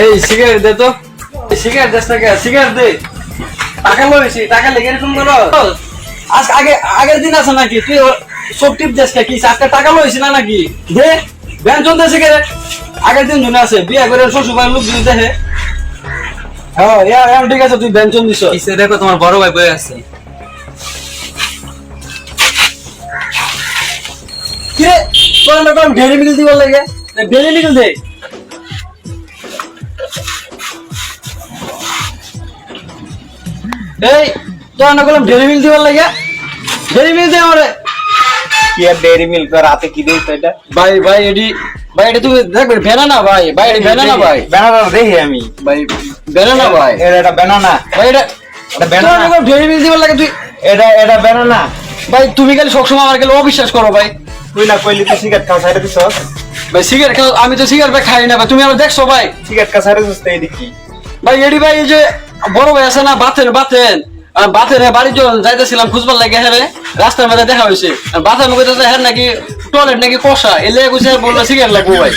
এই সিগারেট দে তো। সিগারেট দেশ টাকা সিগারেট দে। টাকা লইছি টাকা লেগে এরকম করো আজ আগে আগের দিন আছে নাকি? তুই সব টিপ দেশ কি? আজকে টাকা লইছি না নাকি? দে ব্যঞ্জন দে সিগারেট। আগের দিন জন্য আছে বিয়া করে শ্বশুর বাড়ির লোক যদি দেখে। হ্যাঁ ইয়ার ঠিক আছে তুই ব্যঞ্জন দিছ দেখো তোমার বড় ভাই বয়ে আছে। কিরে তোর না কোন মিল দিবার লাগে? ভেরি মিল দে। এই তোর না কোন ভেরি মিল দিবার লাগে? ভেরি মিল দে আমারে। কি আর ডেয়ারি মিল্ক রাতে কি দিই তো এটা? ভাই ভাই এডি ভাই এটা তুমি দেখবে ভেনা না ভাই ভাই এডি ভেনা না ভাই। ব্যানানা দেখি আমি। ভাই ভেনা না ভাই। এটা এটা ব্যানানা ভাই এটা এটা তোর banana। না কোন ভেরি মিল দিবার লাগে তুই এটা এটা ব্যানানা ভাই তুমি খালি সবসময় আমার খালি অবিশ্বাস করো ভাই। তুই না কইলি তুই সিগারেট খাও সাইডে দিছ ভাই সিগারেট খাও আমি তো সিগারেট খাই না ভাই তুমি আমার দেখছ ভাই। সিগারেট খা সাইডে দিছ এই দেখি ভাই এডি ভাই এই যে বড় ভাই আছে না বাতেন বাতেন বাতেন বাড়ি যখন যাইতেছিলাম খুঁজবার লাগে হ্যাঁ রাস্তার মধ্যে দেখা হয়েছে বাতেন কইতেছে হ্যাঁ নাকি টয়লেট নাকি কষা এলে কইছে বলল সিগারেট লাগবো ভাই।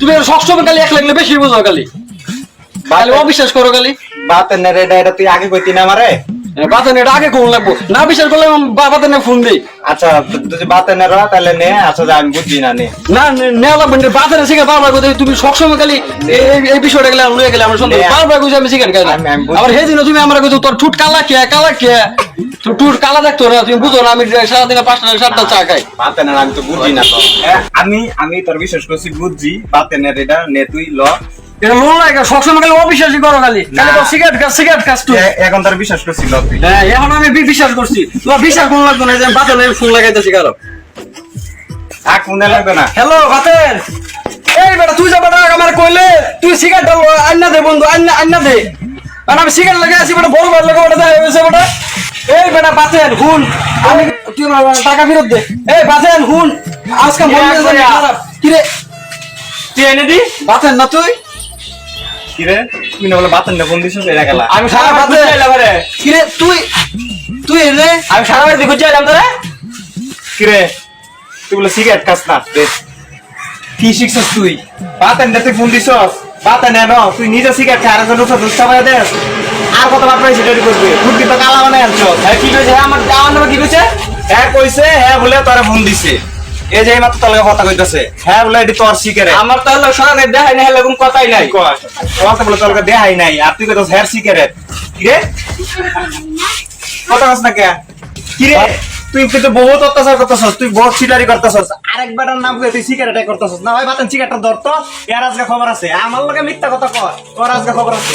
তুমি সবসময় খালি এক লাগলে বেশি বুঝো খালি। ভাই অবিশ্বাস করো খালি। বাতের না রে, এটা এটা তুই আগে কইতি না আমারে? বাতেন এটা আগে কোন লাগবো। না বিশ্বাস করলে বাতেনে ফোন দিই। আচ্ছা তুই বাতের না রহ, তাহলে নে আচ্ছা আমি বুঝি না নে। না নেওয়া লাগবে না। বাতেনে সিগারেট বারবার কইতে তুমি সবসময় খালি এই- বিষয়টা গেলে লুয়ে গেলে আমার সন্দেহ বারবার কইছে আমি আমি বুঝি। আবার দিন তুমি আমার কইছো তোর ঠুট কালা কে কালা কে? তোর ঠুট কালা দেখতো না তুমি বুঝো না আমি সারাদিনে পাঁচটা সাতটা চা খাই। বাতের না আমি তো বুঝি না। তো হ্যাঁ, আমি আমি তোর বিশেষ করছি বুঝছি বাতের না এটা নে তুই ল। এটা লোন লাগে সবসময় খালি অবিশ্বাসই করো খালি। খালি না। তোর সিগারেট খাস সিগারেট খাস তুই এখন তোর বিশ্বাস করছি তুই হ্যাঁ এখন আমি বিশ্বাস করছি। তোমার বিশ্বাস কোন লাগতো না যে ফোন লাগাইতেছি কারও? থাক মনে লাগবে না? হ্যালো বাতেন এই বেটা তুই যাবা আমার কইলে তুই সিগারেট আন্না দে বন্ধু আন্না আন্না দে। আর আমি সিগারেট আছি বেটা বড় বড় লাগা ওটা দেয় হয়েছে বেটা। এই বেটা বাতেন হুন। আমি তুই টাকা ফেরত দে। এই বাতেন হুন। আজকে মন কি মেজাজ আর খারাপ। কিরে? তুই এনে দি। বাতেন না তুই? কিরে? তুই না বলে বাতের না ফোন দিছ এটা গেলা। আমি সারা বাতেন কিরে তুই তুই রে আমি সারা বাড়ি দেখে চাইলাম তোরা? কিরে? তুই বলে সিগারেট খাস না রে কি শিখছিস তুই? বাতের না তুই ফোন দিছস বাতের না ন তুই নিজে সিগারেট খা আর একজন উঠে দুষ্টা বাজা আর কত বাদ পাইছি রেডি করবি? ফুটকি তো কালা বানাই আনছ হ্যাঁ কি কইছে? হ্যাঁ আমার আমার নামে কি কইছে? হ্যাঁ কইছে হ্যাঁ বলে তোরা ফোন দিছে এই যে মাত্র তোর কথা কইতাছে। হ্যাঁ বলে এটি তোর সিগারেট আমার তো হলো সরাতে দেখাই না এরকম কথাই নাই। কয়? তোমাকে বলে তোর লগে দেখাই নাই। আর তুই কইতাছ হ্যাঁ সিগারেট কিরে কথা কস না কে? কিরে তুই কিন্তু বহুত অত্যাচার করতেছস তুই বহুত চিটারি করতেছস। আরেকবার নাম করে তুই সিগারেট করতেছস। না ভাই বাতেন সিগারেট ধরতো এর আজকে খবর আছে। আমার লগে মিথ্যা কথা কর তোর আজকে খবর আছে।